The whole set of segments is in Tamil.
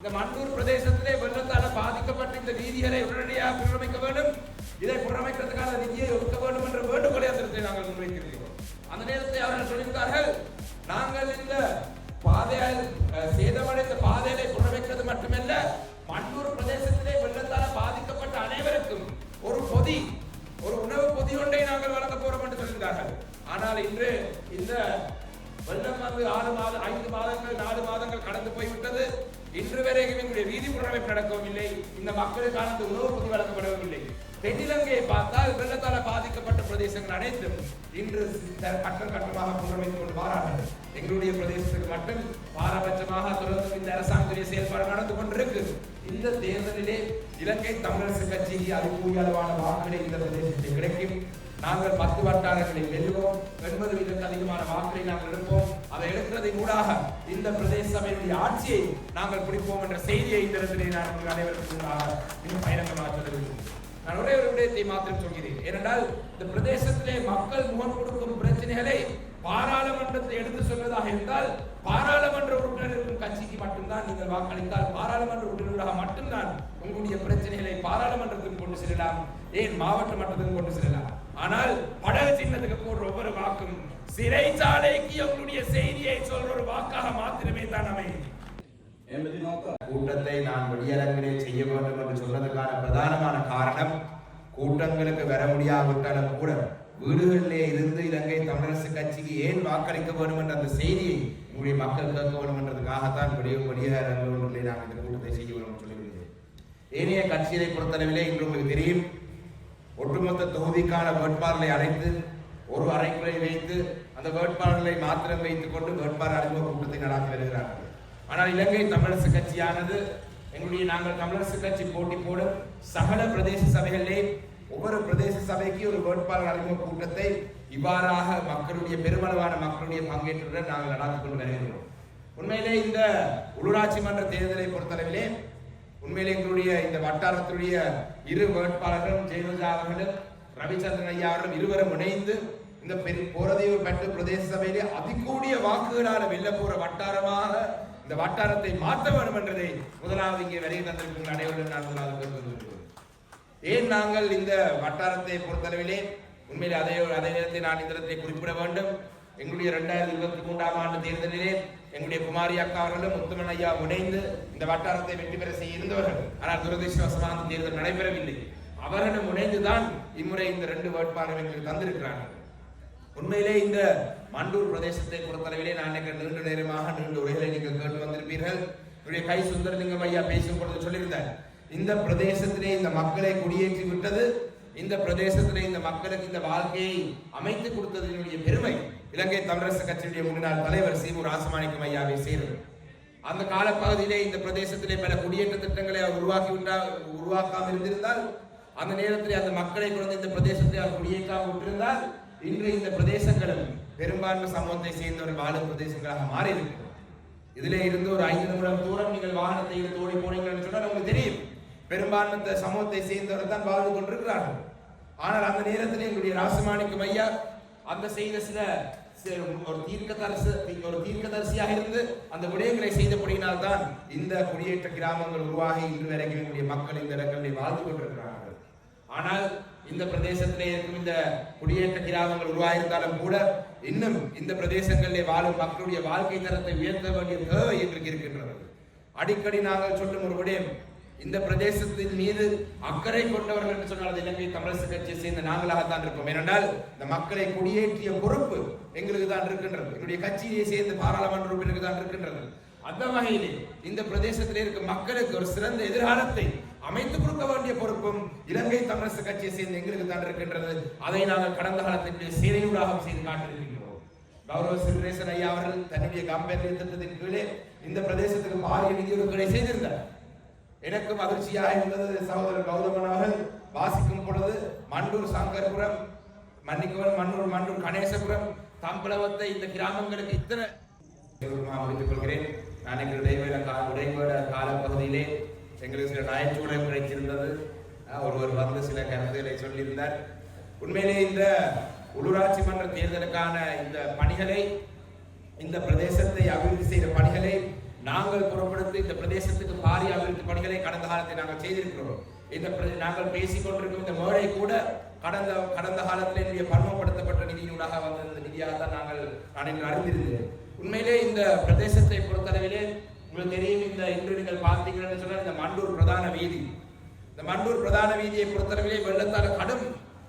இந்த மண்டூர் பிரதேசத்திலே வெள்ளத்தால பாதிக்கப்பட்ட இந்த வீதிகளை உடனடியாக புனரமைக்க வேண்டும். இதை புனரமைக்கிறதுக்கான நிதியை ஒதுக்க வேண்டும் என்ற வேண்டுகோளை அந்த நாங்கள் முன்வைக்கிறோம் அந்த நேரத்தில் அவர்கள் சொல்லியிருந்தார்கள் நாங்கள் இந்த பாதையால் சேதமடைந்த பாதையை புனரமைக்கிறது மட்டுமல்ல மண்டூர் பிரதேசத்திலே வெள்ளத்தால பாதிக்கப்பட்ட அனைவருக்கும் ஒரு பொதி ஒரு உணவு பொதி ஒன்றை நாங்கள் வழங்க போறோம் என்று சொல்லியிருந்தார்கள். ஆனால் இன்று இந்த வெள்ளம் வந்து ஆறு மாதம் ஐந்து மாதங்கள் நாலு மாதங்கள் கடந்து போய்விட்டது. இன்று வரைக்கும் எங்களுடைய வீதி புனரமைப்பு நடக்கவில்லை இந்த மக்களுக்கான அந்த உணவு வழங்கப்படவும் வழங்கப்படவில்லை தென்னிலங்கையை பார்த்தால் வெள்ளத்தால பாதிக்கப்பட்ட பிரதேசங்கள் அனைத்தும் இன்று த- கட்டம் கட்டமாக புனரமைத்துக் கொண்டு வாரார்கள். எங்களுடைய பிரதேசத்துக்கு மட்டும் பாரபட்சமாக தொடர்ந்து இந்த அரசாங்கத்துடைய செயல்பாடு நடந்து கொண்டிருக்கு. இந்த தேர்தலிலே இலங்கை தமிழரசு கட்சிக்கு அதிகூடிய அளவான வாக்குகளை இந்த பிரதேசத்தில் கிடைக்கும். நாங்கள் பத்து வட்டாரங்களில் வெல்லுவோம். எண்பது வீதத்துக்கு அதிகமான வாக்குகளை நாங்கள் எடுப்போம். அதை எடுக்கிறதை ஊடாக இந்த பிரதேச சபையினுடைய ஆட்சியை நாங்கள் பிடிப்போம் என்ற செய்தியை இந்த இடத்திலே நான் உங்கள் அனைவருக்கும் முன்பாக இன்னும் பயிரங்கமாக நான் ஒரே ஒரு விடயத்தை மாத்திரம் சொல்கிறேன். ஏனென்றால் இந்த பிரதேசத்திலே மக்கள் முகம் கொடுக்கும் பிரச்சனைகளை பாராளுமன்றத்தில் எடுத்து சொல்வதாக இருந்தால் பாராளுமன்ற உறுப்பினர் இருக்கும் கட்சிக்கு மட்டும்தான் நீங்கள் வாக்களித்தால் பாராளுமன்ற உறுப்பினராக மட்டும்தான் உங்களுடைய பிரச்சனைகளை பாராளுமன்றத்துக்கு கொண்டு செல்லலாம் ஏன் மாவட்ட மட்டத்துக்கு கொண்டு செல்லலாம். ஆனால் படகு சின்னத்துக்கு போடுற ஒவ்வொரு வாக்கும் சிறைச்சாலைக்கு எங்களுடைய செய்தியை சொல்ற ஒரு வாக்காக மாத்திரமே தான் அமையும். எண்பத்தி நோக்கம் கூட்டத்தை நான் வெளியரங்கிலே செய்ய வேண்டும் என்று சொல்றதுக்கான பிரதானமான காரணம் கூட்டங்களுக்கு வர முடியாவிட்டாலும் கூட வீடுகளிலே இருந்து இலங்கை தமிழரசு கட்சிக்கு ஏன் வாக்களிக்க வேண்டும் என்ற அந்த செய்தியை உங்களுடைய மக்கள் கேட்க வேண்டும் என்றதுக்காகத்தான் வெளியே வெளியரங்கிலே நான் இந்த கூட்டத்தை செய்ய வேண்டும் என்று சொல்லியிருந்தேன் ஏனைய கட்சியை பொறுத்தளவிலே இன்று உங்களுக்கு தெரியும் ஒட்டுமொத்த தொகுதிக்கான வேட்பாளர்களை அழைத்து ஒரு அறைக்குறை வைத்து அந்த வேட்பாளர்களை மாத்திரம் வைத்துக் கொண்டு வேட்பாளர் அறிமுக கூட்டத்தை நடாத்தி வருகிறார்கள் ஆனால் இலங்கை தமிழரசு கட்சியானது எங்களுடைய நாங்கள் தமிழரசு கட்சி போட்டி போடும் சகல பிரதேச சபைகளிலே ஒவ்வொரு பிரதேச சபைக்கு ஒரு வேட்பாளர் அறிமுக கூட்டத்தை இவ்வாறாக மக்களுடைய பெருமளவான மக்களுடைய பங்கேற்றுடன் நாங்கள் நடாத்தி கொண்டு வருகிறோம் உண்மையிலே இந்த உள்ளூராட்சி மன்ற தேர்தலை பொறுத்தளவிலே உண்மையிலே எங்களுடைய இந்த வட்டாரத்துடைய இரு வேட்பாளர்களும் ஜெயலலிதா அவர்களும் ரவிச்சந்திரன் ஐயா அவர்களும் இருவரும் இணைந்து இந்த பெரு போரதீவு பெற்று பிரதேச சபையிலே அதிகூடிய வாக்குகளால் வெல்ல போற வட்டாரமாக இந்த வட்டாரத்தை மாற்ற வேண்டும் என்றதை முதலாவது இங்கே வருகை தந்திருக்கும் அனைவரும் நான் முதலாவது ஏன் நாங்கள் இந்த வட்டாரத்தை பொறுத்தளவிலே உண்மையில் அதே அதே நேரத்தை நான் இந்த இடத்திலே குறிப்பிட வேண்டும். எங்களுடைய இரண்டாயிரத்தி இருபத்தி மூன்றாம் ஆண்டு தேர்தலிலே எங்களுடைய குமாரி அக்கா அவர்களும் முத்துமன் ஐயா இணைந்து இந்த வட்டாரத்தை வெற்றி பெற செய்ய இருந்தவர்கள் ஆனால் துரதிருஷ்டவசமாக அந்த தேர்தல் நடைபெறவில்லை. அவர்களும் இணைந்துதான் இம்முறை இந்த ரெண்டு வேட்பாளர்கள் எங்களுக்கு தந்திருக்கிறார்கள். உண்மையிலே இந்த மண்டூர் பிரதேசத்தை பொறுத்தளவிலே நான் நினைக்கிறேன் நீண்ட நேரமாக நீண்ட உரைகளை நீங்கள் கேட்டு வந்திருப்பீர்கள். என்னுடைய கை சுந்தரலிங்கம் ஐயா பேசும் பொழுது சொல்லியிருந்தார் இந்த பிரதேசத்திலே இந்த மக்களை குடியேற்றி விட்டது இந்த பிரதேசத்திலே இந்த மக்களுக்கு இந்த வாழ்க்கையை அமைத்து கொடுத்ததனுடைய பெருமை. இலங்கை தமிழரசு கட்சியுடைய முன்னாள் தலைவர் சீமு ராசமாணிக்கம் ஐயாவை சேர்ந்தது அந்த காலப்பகுதியிலே இந்த பிரதேசத்திலே பல குடியேற்ற திட்டங்களை அவர் உருவாக்கி உருவாக்காமல் இருந்திருந்தால் அந்த நேரத்தில் அந்த மக்களை கொண்டு இந்த பிரதேசத்தை அவர் குடியேற்றாமல் விட்டிருந்தால் இன்று இந்த பிரதேசங்களும் பெரும்பான்மை சமூகத்தை சேர்ந்தவர்கள் வாழும் பிரதேசங்களாக மாறி இருக்கும் இதிலே இருந்து ஒரு ஐந்து நிமிடம் தூரம் நீங்கள் வாகனத்தை ஓடி போனீங்கன்னு சொன்னால் உங்களுக்கு தெரியும். பெரும்பான்மை சமூகத்தை சேர்ந்தவர்கள் தான் வாழ்ந்து கொண்டிருக்கிறார்கள். ஆனால் அந்த நேரத்தில் எங்களுடைய ராசமாணிக்கு ஐயா அந்த செய்த சில சில ஒரு தீர்க்கதரிசி ஒரு தீர்க்கதரிசியாக இருந்து அந்த விடயங்களை செய்தபடியினால் தான் இந்த குடியேற்ற கிராமங்கள் உருவாகி இன்று வரைக்கும் எங்களுடைய மக்கள் இந்த இடங்களில் வாழ்ந்து கொண்டிருக்கிறார்கள். ஆனால் இந்த பிரதேசத்திலே இருக்கும் இந்த குடியேற்ற கிராமங்கள் உருவாயிருந்தாலும் கூட இன்னும் இந்த பிரதேசங்களிலே வாழும் மக்களுடைய வாழ்க்கை தரத்தை உயர்த்த வேண்டிய தேவை இன்றைக்கு இருக்கின்றது. அடிக்கடி நாங்கள் சொல்லும் ஒரு விடயம் இந்த பிரதேசத்தின் மீது அக்கறை கொண்டவர்கள் என்று சொன்னால் அது இலங்கை தமிழரசு கட்சியை சேர்ந்த நாங்களாகத்தான் இருப்போம். ஏனென்றால் இந்த மக்களை குடியேற்றிய பொறுப்பு எங்களுக்கு தான் இருக்கின்றது. எங்களுடைய கட்சியை சேர்ந்த பாராளுமன்ற உறுப்பினருக்கு தான் இருக்கின்றது. அந்த வகையிலே இந்த பிரதேசத்தில் இருக்கும் மக்களுக்கு ஒரு சிறந்த எதிர்காலத்தை அமைத்துக் கொடுக்க வேண்டிய பொறுப்பும் இலங்கை தமிழரசு கட்சியை சேர்ந்த எங்களுக்கு தான் இருக்கின்றது. அதை நாங்கள் கடந்த காலத்தினுடைய சேவையூடாக செய்து காட்டியிருக்கின்றோம். கௌரவ சிறுரேசன் ஐயா அவர்கள் தன்னுடைய காம்பேரிய திட்டத்தின் கீழே இந்த பிரதேசத்துக்கு பாரிய நிதி ஒதுக்கீடை செய்திருந்தார். எனக்கும் அதிர்ச்சியாக இருந்தது சகோதரர் கௌதமன் அவர்கள் வாசிக்கும் பொழுது மண்டூர் சங்கர்புரம் மன்னிக்கவன் மன்னூர் மண்டூர் கணேசபுரம் தம்பளவத்தை இந்த கிராமங்களுக்கு இத்தனை நான் முடித்துக் கொள்கிறேன் நான் எங்களுடைய கால உடைவேட காலப்பகுதியிலே எங்களுக்கு சில நகைச்சுவை கிடைத்திருந்தது. ஒருவர் வந்து சில கருத்துக்களை சொல்லியிருந்தார். உண்மையிலே இந்த உள்ளூராட்சி மன்ற தேர்தலுக்கான இந்த பணிகளை இந்த பிரதேசத்தை அபிவிருத்தி செய்த பணிகளை நாங்கள் புறப்படுத்தி இந்த பிரதேசத்துக்கு பாரிய அபிவிருத்தி பணிகளை கடந்த காலத்தை நாங்கள் செய்திருக்கிறோம். இந்த நாங்கள் பேசிக் கொண்டிருக்கும் இந்த மேடை கூட கடந்த கடந்த காலத்தில் என்னுடைய பன்மப்படுத்தப்பட்ட நிதியினூடாக வந்த இந்த நிதியாக தான் நாங்கள் நான் அறிந்திருந்தேன். உண்மையிலே இந்த பிரதேசத்தை பொறுத்தளவிலே உங்களுக்கு தெரியும் இந்த இன்று நீங்கள் பார்த்தீங்கன்னு சொன்னால் இந்த மண்டூர் பிரதான வீதி. இந்த மண்டூர் பிரதான வீதியை பொறுத்தளவிலே வெள்ளத்தால் கடும்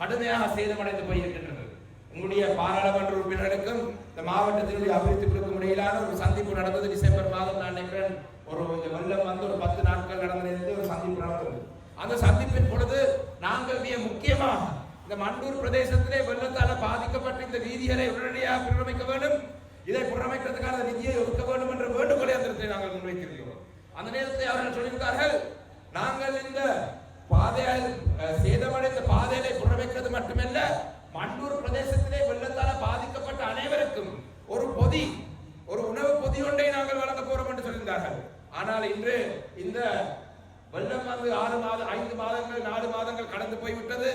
கடுமையாக சேதமடைந்து போயிருக்கின்றது. உங்களுடைய பாராளுமன்ற உறுப்பினருக்கும் இந்த மாவட்டத்தினுடைய அபிவிருத்தி குழுக்கும் இடையிலான ஒரு சந்திப்பு நடந்தது. டிசம்பர் மாதம் நான் நினைக்கிறேன் ஒரு இந்த வெள்ளம் வந்து ஒரு பத்து நாட்கள் நடந்தது ஒரு சந்திப்பு நடந்தது. அந்த சந்திப்பின் பொழுது நாங்கள் மிக முக்கியமாக இந்த மண்டூர் பிரதேசத்திலே வெள்ளத்தால் பாதிக்கப்பட்ட இந்த வீதிகளை உடனடியாக புனரமைக்க வேண்டும். இதை புனரமைக்கிறதுக்கான நிதியை ஒதுக்க வேண்டும் என்ற வேண்டுகோளை அந்த இடத்தை நாங்கள் முன்வைத்திருக்கிறோம். அந்த நேரத்தில் அவர்கள் சொல்லியிருக்கார்கள் நாங்கள் இந்த பாதையால் சேதமடைந்த பாதையை புறமைக்கிறது மட்டுமல்ல மண்டூர் பிரதேசத்திலே வெள்ளத்தால் பாதிக்கப்பட்ட அனைவருக்கும் ஒரு பொதி ஒரு உணவு பொதி ஒன்றை நாங்கள் வழங்க போறோம் என்று சொல்லியிருந்தார்கள். ஆனால் இன்று இந்த வெள்ளம் வந்து ஆறு மாதம் ஐந்து மாதங்கள் நாலு மாதங்கள் கடந்து போய்விட்டது.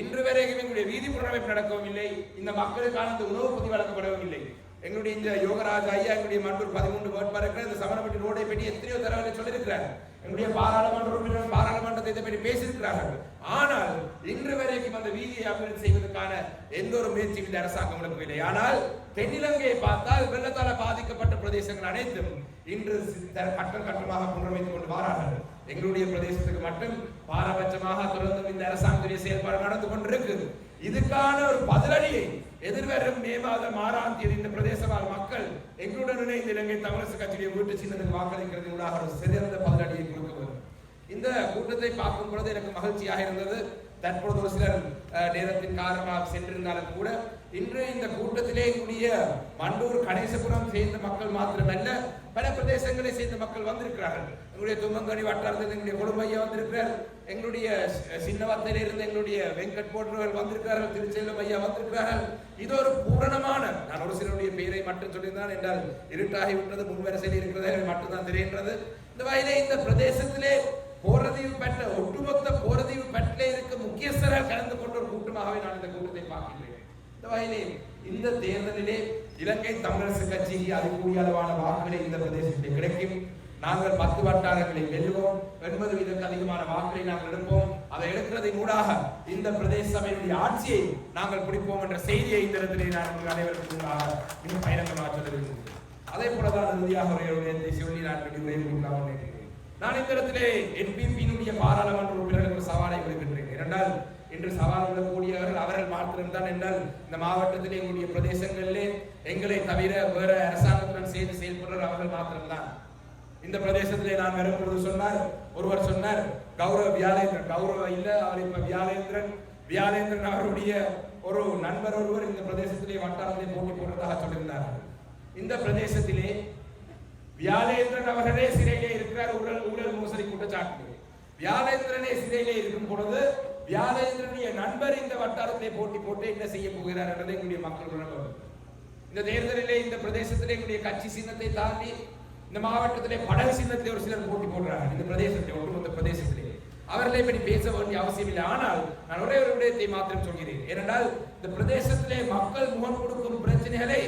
இன்று வரைக்கும் எங்களுடைய வீதி புனரமைப்பு நடக்கவும் இல்லை. இந்த மக்களுக்கான இந்த உணவு பொதி வழங்கப்படவும் இல்லை. எங்களுடைய இந்த யோகராஜ் ஐயா எங்களுடைய மண்டூர் பதிமூன்று வேட்பாளர்கள் இந்த சமரப்பட்டி ரோடை பற்றி எத்தனையோ தடவை சொல்லியிருக்கிறார். எங்களுடைய பாராளுமன்ற உறுப்பினர் பாராளுமன்றத்தை இதை பற்றி பேசியிருக்கிறார்கள். ஆனால் இன்று வரைக்கும் அந்த வீதியை அபிவிருத்தி செய்வதற்கான எந்த ஒரு முயற்சியும் இந்த அரசாங்கம் எடுக்கவில்லை. ஆனால் தென்னிலங்கையை பார்த்தால் வெள்ளத்தால பாதிக்கப்பட்ட பிரதேசங்கள் அனைத்தும் இன்று கட்டம் கட்டமாக புனரமைத்துக் கொண்டு வாரார்கள். எங்களுடைய பிரதேசத்துக்கு மட்டும் பாரபட்சமாக தொடர்ந்து இந்த அரசாங்கத்துடைய செயல்பாடு நடந்து கொண்டிருக்கு இதுக்கான ஒரு பதிலடியை எதிர்வரும் மே மாதம் ஆறாம் தேதி இந்த பிரதேசவாழ் மக்கள் எங்களுடன் இணைந்து இலங்கை தமிழரசு கட்சியுடைய வீட்டு சின்னத்தில் வாக்களிக்கிறது ஊடாக ஒரு சிறந்த பதிலடியை கொடுக்க வேண்டும். இந்த கூட்டத்தை பார்க்கும் பொழுது எனக்கு மகிழ்ச்சியாக இருந்தது. தற்பொழுது ஒரு சிலர் நேரத்தின் காரணமாக சென்றிருந்தாலும் கூட இன்று இந்த கூட்டத்திலே கூடிய மண்டூர் கணேசபுரம் சேர்ந்த மக்கள் மாத்திரமல்ல பல பிரதேசங்களை சேர்ந்த மக்கள் வந்திருக்கிறார்கள். எங்களுடைய தும்மங்கனி வட்டாரத்தில் எங்களுடைய கொழும்பையா வந்திருக்கிறார். எங்களுடைய சி- இருந்து எங்களுடைய வெங்கட் போன்றவர்கள் வந்திருக்கிறார்கள். திருச்செல்வம் ஐயா வந்திருக்கிறார்கள். இது ஒரு பூரணமான நான் ஒரு சிலருடைய பெயரை மட்டும் சொல்லியிருந்தான் என்றால் இருட்டாகி விட்டது முன்வரிசையில் இருக்கிறதே எனக்கு மட்டும்தான் தெரிகின்றது. இந்த வகையிலே இந்த பிரதேசத்திலே போரதீவு பெற்ற ஒட்டுமொத்த போரதீவு பெற்றிலே இருக்க முக்கியஸ்தராக கலந்து கொண்ட ஒரு கூட்டமாகவே நான் இந்த கூட்டத்தை பார்க்கின்றேன். இந்த வகையிலே இந்த தேர்தலிலே இலங்கை தமிழரசு கட்சிக்கு அதிகூடிய அளவான வாக்குகளை இந்த பிரதேசத்தில் கிடைக்கும். நாங்கள் பத்து வட்டாரங்களை வெல்லுவோம் எண்பது வீதத்துக்கு அதிகமான வாக்குகளை நாங்கள் எடுப்போம். அதை எடுக்கிறதின் ஊடாக இந்த பிரதேச சபையினுடைய ஆட்சியை நாங்கள் பிடிப்போம் என்ற செய்தியை இந்த இடத்திலே நான் உங்கள் அனைவருக்கும் முன்பாக மிக பயணங்களாக சொல்ல அதே போலதான் இறுதியாக ஒரு சொல்லி நான் விடுமுறை முடிக்கலாம் நினைக்கிறேன். நான் இந்த இடத்திலே என்பிபியினுடைய பாராளுமன்ற உறுப்பினர்களுக்கு சவாலை விடுகின்றேன் இரண்டாவது இன்று சவால் விடக்கூடியவர்கள் அவர்கள் மாத்திரம்தான் என்றால் இந்த மாவட்டத்திலே எங்களுடைய பிரதேசங்களிலே எங்களை தவிர வேற அரசாங்கத்துடன் சேர்ந்து செயல்படுற அவர்கள் மாத்திரம்தான். இந்த பிரதேசத்திலே நான் வரும்பொழுது சொன்னார் ஒருவர் சொன்னார் கௌரவ வியாலேந்திரன் கௌரவ இல்ல அவர் இப்ப வியாலேந்திரன் வியாலேந்திரன் அவருடைய ஒரு நண்பர் ஒருவர் இந்த பிரதேசத்திலே வட்டாரத்திலே போட்டி போடுறதாக சொல்லியிருந்தார். இந்த பிரதேசத்திலே வியாலேந்திரன் அவர்களே சிறையிலே இருக்கிறார் ஊழல் ஊழல் மோசடி குற்றச்சாட்டு வியாலேந்திரனே சிறையிலே இருக்கும் பொழுது வியாழேந்திரனுடைய நண்பர் இந்த வட்டாரத்திலே போட்டி போட்டு என்ன செய்ய போகிறார் என்பதை எங்களுடைய மக்கள் உணர இந்த தேர்தலிலே இந்த பிரதேசத்திலே எங்களுடைய கட்சி சின்னத்தை தாண்டி இந்த மாவட்டத்திலே படகு சின்னத்திலே ஒரு சிலர் போட்டி போடுறாங்க. இந்த பிரதேசத்திலே ஒட்டுமொத்த பிரதேசத்திலே. அவர்களை பற்றி பேச வேண்டிய அவசியம் இல்லை. ஆனால் நான் ஒரே ஒரு விடயத்தை மாத்திரம் சொல்கிறேன். ஏனென்றால் இந்த பிரதேசத்திலே மக்கள் முகம் கொடுக்கும் பிரச்சனைகளை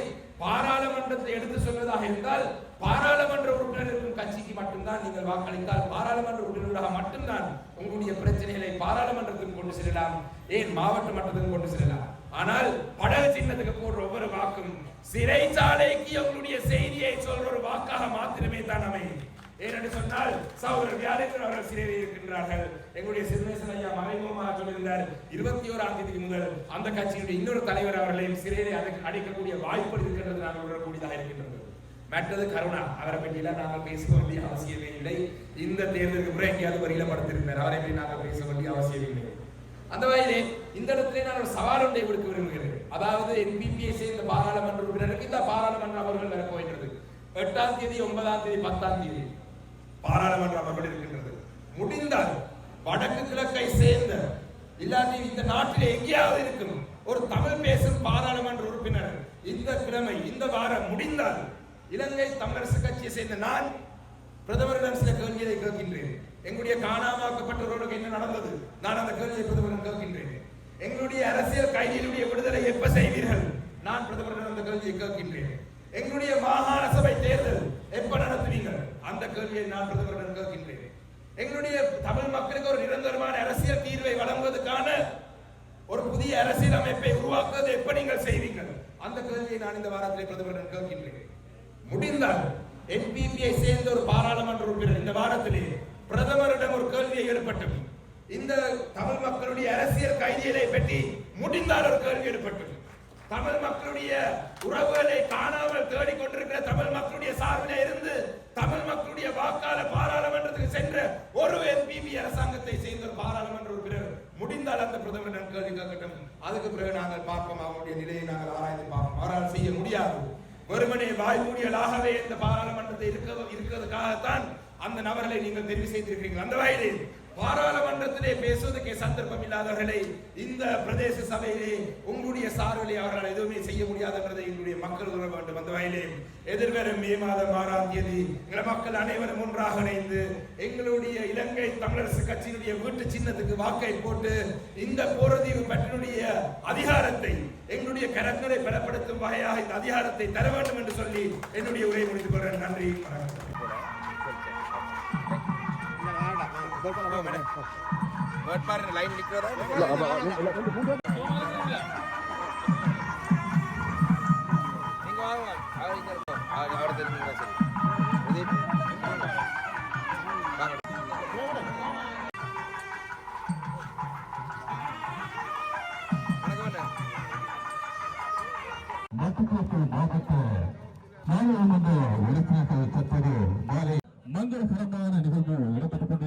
பாராளுமன்றத்தை எடுத்து சொல்வதாக இருந்தால் பாராளுமன்ற உறுப்பினர் இருக்கும் கட்சிக்கு மட்டும்தான் நீங்கள் வாக்களித்தால் பாராளுமன்ற உறுப்பினர்களாக மட்டும்தான் உங்களுடைய பிரச்சனைகளை பாராளுமன்றத்துக்கு கொண்டு செல்லலாம் ஏன் மாவட்ட மட்டத்துக்கு கொண்டு செல்லலாம். ஆனால் படகு சின்னத்துக்கு போடுற ஒவ்வொரு வாக்கும் சிறைச்சாலைக்கு உங்களுடைய செய்தியை சொல்ற ஒரு வாக்காக மாத்திரமே தான் அமையும். ஏனென்று சொன்னால் சகோதரர் வியாழேந்திரன் அவர்கள் சிறையில் இருக்கின்றார்கள். எங்களுடைய சிறுமேசன் ஐயா மறைமுகமாக சொல்லியிருந்தார் இருபத்தி ஓராம் தேதி முதல் அந்த கட்சியினுடைய இன்னொரு தலைவர் அவர்களையும் சிறையிலே அடைக்கக்கூடிய வாய்ப்பு இருக்கின்றது நாங்கள் உணரக்கூடியதாக இருக்கின்றது. மற்றது கருணா. அவரை பற்றியெல்லாம் நாங்கள் பேச வேண்டிய அவசியமே இல்லை. இந்த தேர்தலுக்கு பிறகு எங்கேயாவது வரியில படுத்திருந்தார் அவரை பற்றி நாங்கள் பேச வேண்டிய அவசியம் இல்லை. அந்த வகையிலே இந்த இடத்துல நான் ஒரு சவால் ஒன்றை கொடுக்க விரும்புகிறேன். அதாவது என்பிபிஐ சேர்ந்த பாராளுமன்ற உறுப்பினருக்கு இந்த பாராளுமன்ற அமர்வுகள் நடக்க போகின்றது. எட்டாம் தேதி ஒன்பதாம் தேதி பத்தாம் தேதி பாராளுமன்ற அமர்வுகள் இருக்கின்றது. முடிந்தால் வடக்கு கிழக்கை சேர்ந்த இல்லாட்டி இந்த நாட்டில் எங்கேயாவது இருக்கும் ஒரு தமிழ் பேசும் பாராளுமன்ற உறுப்பினர் இந்த கிழமை இந்த வாரம் முடிந்தால் இலங்கை தமிழரசு கட்சியை சேர்ந்த நான் பிரதமரிடம் சில கேள்விகளை கேட்கின்றேன். எங்களுடைய காணாமாக்கப்பட்டவர்களுக்கு என்ன நடந்தது? நான் அந்த கேள்வியை பிரதமரிடம் கேட்கின்றேன். எங்களுடைய அரசியல் கைதிகளுடைய விடுதலை எப்ப செய்வீர்கள்? நான் பிரதமரிடம் அந்த கேள்வியை கேட்கின்றேன். எங்களுடைய மாகாண சபை தேர்தல் எப்ப நடத்துவீர்கள்? எங்களுடைய தமிழ் மக்களுக்கு ஒரு நிரந்தரமான அரசியல் தீர்வை வழங்குவதற்கான ஒரு புதிய அரசியல் அமைப்பை உருவாக்குவது எப்படி நீங்கள் செய்வீர்கள்? அந்த கேள்வியை நான் இந்த வாரத்திலே பிரதமரிடம் கேட்கின்றேன். முடிந்தால் என்பிபியை சேர்ந்த ஒரு பாராளுமன்ற உறுப்பினர் இந்த வாரத்திலே பிரதமரிடம் ஒரு கேள்வியை ஏற்பட்டது இந்த தமிழ் மக்களுடைய அரசியல் கைதிகளை பற்றி முடிந்தால் ஒரு கேள்வி ஏற்பட்டது தமிழ் மக்களுடைய உறவுகளை காணாமல் தேடிக்கொண்டிருக்கிற தமிழ் மக்களுடைய சார்பில் இருந்து தமிழ் மக்களுடைய வாக்காள பாராளுமன்றத்துக்கு சென்ற ஒரு என்பிபி அரசாங்கத்தை சேர்ந்த ஒரு பாராளுமன்ற உறுப்பினர் முடிந்தால் அந்த பிரதமரிடம் கேள்வி கேட்கட்டும். அதுக்கு பிறகு நாங்கள் பார்ப்போம் அவருடைய நிலையை நாங்கள் ஆராய்ந்து பார்ப்போம். அவரால் செய்ய முடியாது. வெறுமனே வாய்மூடியலாகவே இந்த பாராளுமன்றத்தை இருக்க இருக்கிறதுக்காகத்தான் அந்த நபர்களை நீங்கள் தெரிவு செய்திருக்கிறீர்கள். அந்த வகையில் பாராளுமன்றத்திலே பேசுவதற்கே சந்தர்ப்பம் இல்லாதவர்களை இந்த பிரதேச சபையிலே உங்களுடைய சார்பிலே அவர்களால் எதுவுமே செய்ய முடியாதுன்றதை எங்களுடைய மக்கள் உணர வேண்டும். அந்த வகையிலே எதிர்வரும் மே மாதம் ஆறாம் தேதி எங்கள் மக்கள் அனைவரும் ஒன்றாக இணைந்து எங்களுடைய இலங்கை தமிழரசு கட்சியினுடைய வீட்டு சின்னத்துக்கு வாக்கை போட்டு இந்த போரதீவு பற்றினுடைய அதிகாரத்தை எங்களுடைய கரங்களை பலப்படுத்தும் வகையாக இந்த அதிகாரத்தை தர வேண்டும் என்று சொல்லி என்னுடைய உரை முடித்துக் கொள்கிறேன். நன்றி வணக்கம். உறுப்பினர்கள் தற்போது மாலை மங்களகரமான நிகழ்வு இடம்பெற்றுக்